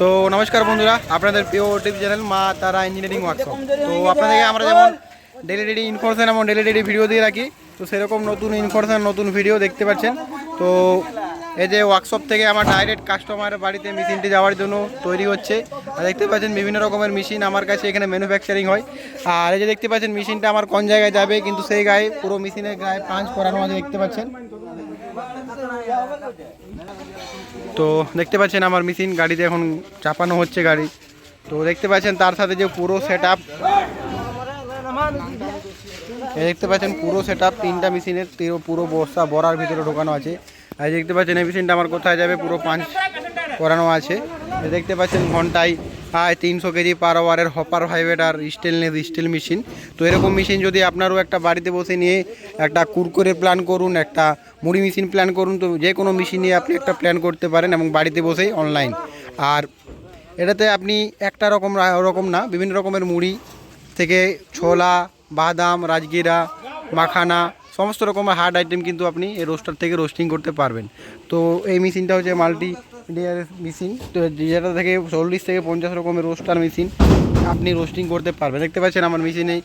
তো নমস্কার বন্ধুরা, আপনাদের প্রিয় টিভি চ্যানেল মা তারা ইঞ্জিনিয়ারিং ওয়ার্কশপ তো আপনাদেরকে আমরা যেমন ডেলি ডেলি ইনফরমেশন এবং ডেলি ডেলি ভিডিও দিয়ে রাখি, তো সেরকম নতুন ইনফরমেশন নতুন ভিডিও দেখতে পাচ্ছেন। তো এই যে ওয়ার্কশপ থেকে আমার ডাইরেক্ট কাস্টমার বাড়িতে মেশিনটি যাওয়ার জন্য তৈরি হচ্ছে। আর দেখতে পাচ্ছেন বিভিন্ন রকমের মেশিন আমার কাছে এখানে ম্যানুফ্যাকচারিং হয়। আর এই যে দেখতে পাচ্ছেন মেশিনটা আমার কোন জায়গায় যাবে, কিন্তু সেই গায়ে পুরো মেশিনের গায়ে পাঁচ করানো আছে, দেখতে পাচ্ছেন। তো দেখতে পাচ্ছেন আমার মেশিন গাড়িতে এখন চাপানো হচ্ছে গাড়ি। তো দেখতে পাচ্ছেন তার সাথে যে পুরো সেট আপ দেখতে পাচ্ছেন পুরো সেট আপ তিনটা মেশিনের পুরো- বস্তা, বড়ার ভিতরে ঢোকানো আছে। আর দেখতে পাচ্ছেন এই মেশিনটা আমার কোথায় যাবে? পুরো পাঞ্চ করানো আছে। দেখতে পাচ্ছেন ঘন্টায় প্রায় তিনশো KG per ওয়ারের hopper vibrator stainless steel machine তো এরকম মেশিন যদি আপনারও একটা বাড়িতে বসে নিয়ে একটা কুরকুরে প্ল্যান করুন, একটা মুড়ি মেশিন প্ল্যান করুন, তো যে কোনো মেশিন নিয়ে আপনি একটা প্ল্যান করতে পারেন এবং বাড়িতে বসেই অনলাইন আর এটাতে আপনি একটা রকম রকম না, বিভিন্ন রকমের মুড়ি থেকে ছোলা, বাদাম, রাজগিরা, মাখানা, সমস্ত রকমের হার্ড আইটেম কিন্তু আপনি এই রোস্টার থেকে রোস্টিং করতে পারবেন। তো এই মেশিনটা হচ্ছে মাল্টি মেশিন তো যেটা থেকে চল্লিশ থেকে পঞ্চাশ রকমের রোস্টার মেশিন আপনি রোস্টিং করতে পারবেন। দেখতে পাচ্ছেন আমার মেশিনে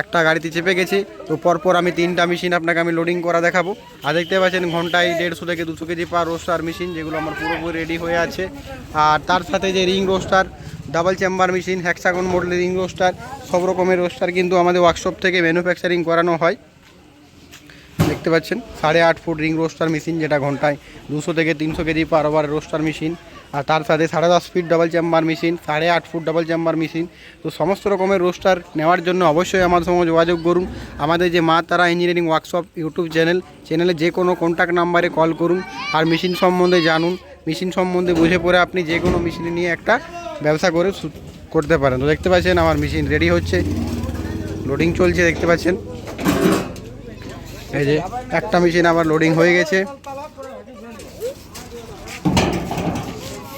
একটা গাড়িতে চেপে গেছে, তো পরপর আমি তিনটা মেশিন আপনাকে আমি লোডিং করা দেখাবো। আর দেখতে পাচ্ছেন ঘন্টায় দেড়শো থেকে দুশো কেজি পার রোস্টার মেশিন যেগুলো আমার পুরোপুরি রেডি হয়ে আছে। আর তার সাথে যে ring roaster double chamber machine hexagon মডেলের রিং রোস্টার সব রকমের রোস্টার কিন্তু আমাদের ওয়ার্কশপ থেকে ম্যানুফ্যাকচারিং করানো হয়। দেখতে পাচ্ছেন। সাড়ে আট ফুট রিং রোস্টার মেশিন যেটা ঘন্টায় দুশো থেকে তিনশো kg per hour roaster machine. আর তার সাথে সাড়ে দশ ফিট ডাবল চেম্বার মেশিন, সাড়ে আট ফুট ডাবল চেম্বার মেশিন। তো সমস্ত রকমের রোস্টার নেওয়ার জন্য অবশ্যই আমার সঙ্গে যোগাযোগ করুন। আমাদের যে মা তারা ইঞ্জিনিয়ারিং ওয়ার্কশপ ইউটিউব চ্যানেল চ্যানেলে যে কোনো কন্ট্যাক্ট নাম্বারে কল করুন আর মেশিন সম্বন্ধে জানুন। মেশিন সম্বন্ধে বুঝে পড়ে আপনি যে কোনো মেশিন নিয়ে একটা ব্যবসা করে করতে পারেন। তো দেখতে পাচ্ছেন আমার মেশিন রেডি হচ্ছে। লোডিং চলছে, দেখতে পাচ্ছেন। এই যে একটা মেশিন আবার লোডিং হয়ে গেছে।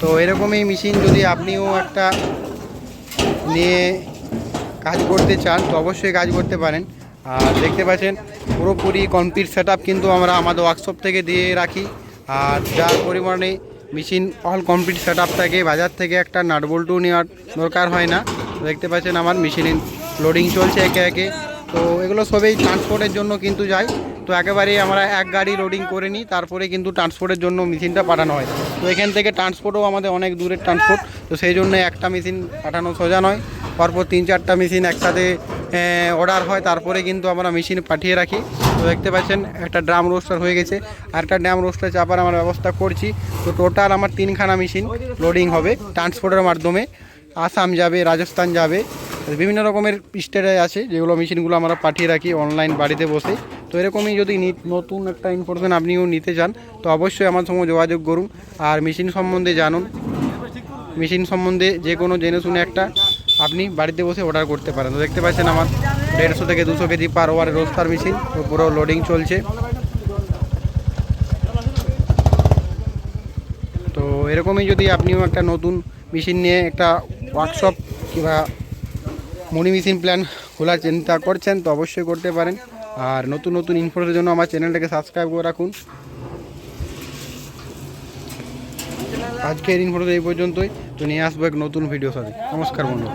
তো এরকমই মেশিন যদি আপনিও একটা নিয়ে কাজ করতে চান, তো অবশ্যই কাজ করতে পারেন। আর দেখতে পাচ্ছেন, পুরোপুরি কমপ্লিট সেট কিন্তু আমরা আমাদের ওয়ার্কশপ থেকে দিয়ে রাখি। আর যার পরিমাণে মেশিন অল কমপ্লিট সেট থাকে, বাজার থেকে একটা নাটবল্টু নেওয়ার দরকার হয় না। দেখতে পাচ্ছেন, আমার মেশিনে লোডিং চলছে একে একে। তো এগুলো সবই ট্রান্সপোর্টের জন্য কিন্তু যায়। তো একেবারেই আমরা এক গাড়ি লোডিং করে নিই, তারপরে কিন্তু ট্রান্সপোর্টের জন্য মেশিনটা পাঠানো হয়। তো এখান থেকে ট্রান্সপোর্টও আমাদের অনেক দূরের ট্রান্সপোর্ট তো সেই জন্য একটা মেশিন পাঠানো সোজা নয়। পরপর তিন চারটা মেশিন একসাথে অর্ডার হয়, তারপরে কিন্তু আমরা মেশিন পাঠিয়ে রাখি। তো দেখতে পাচ্ছেন, একটা ড্রাম রোস্টার হয়ে গেছে। আর একটা ড্রাম রোস্টার চাপার আমার ব্যবস্থা করছি। তো টোটাল আমার তিনখানা মেশিন লোডিং হবে ট্রান্সপোর্টের মাধ্যমে। আসাম যাবে, রাজস্থান যাবে বিভিন্ন রকমের স্টেটে আছে, যেগুলো মেশিনগুলো আমরা পাঠিয়ে রাখি অনলাইন বাড়িতে বসে তো এরকমই যদি নতুন একটা ইনফরমেশন আপনিও নিতে চান, তো অবশ্যই আমার সঙ্গে যোগাযোগ করুন। আর মেশিন সম্বন্ধে জানুন। মেশিন সম্বন্ধে যে কোনো জেনে শুনে একটা আপনি বাড়িতে বসে অর্ডার করতে পারেন। তো দেখতে পাচ্ছেন আমার দেড়শো থেকে দুশো kg per hour roaster machine তো পুরো লোডিং চলছে। তো এরকমই যদি আপনিও একটা নতুন মেশিন নিয়ে একটা ওয়ার্কশপ কিংবা মনি মেশিন প্ল্যান খোলার চিন্তা করছেন, তো অবশ্যই করতে পারেন। আর নতুন নতুন ইনফোর জন্য আমার চ্যানেলটাকে সাবস্ক্রাইব করে রাখুন। আজকের ইনফোর এই পর্যন্তই। তো নিয়ে আসব এক নতুন ভিডিও সাথে। নমস্কার বন্ধু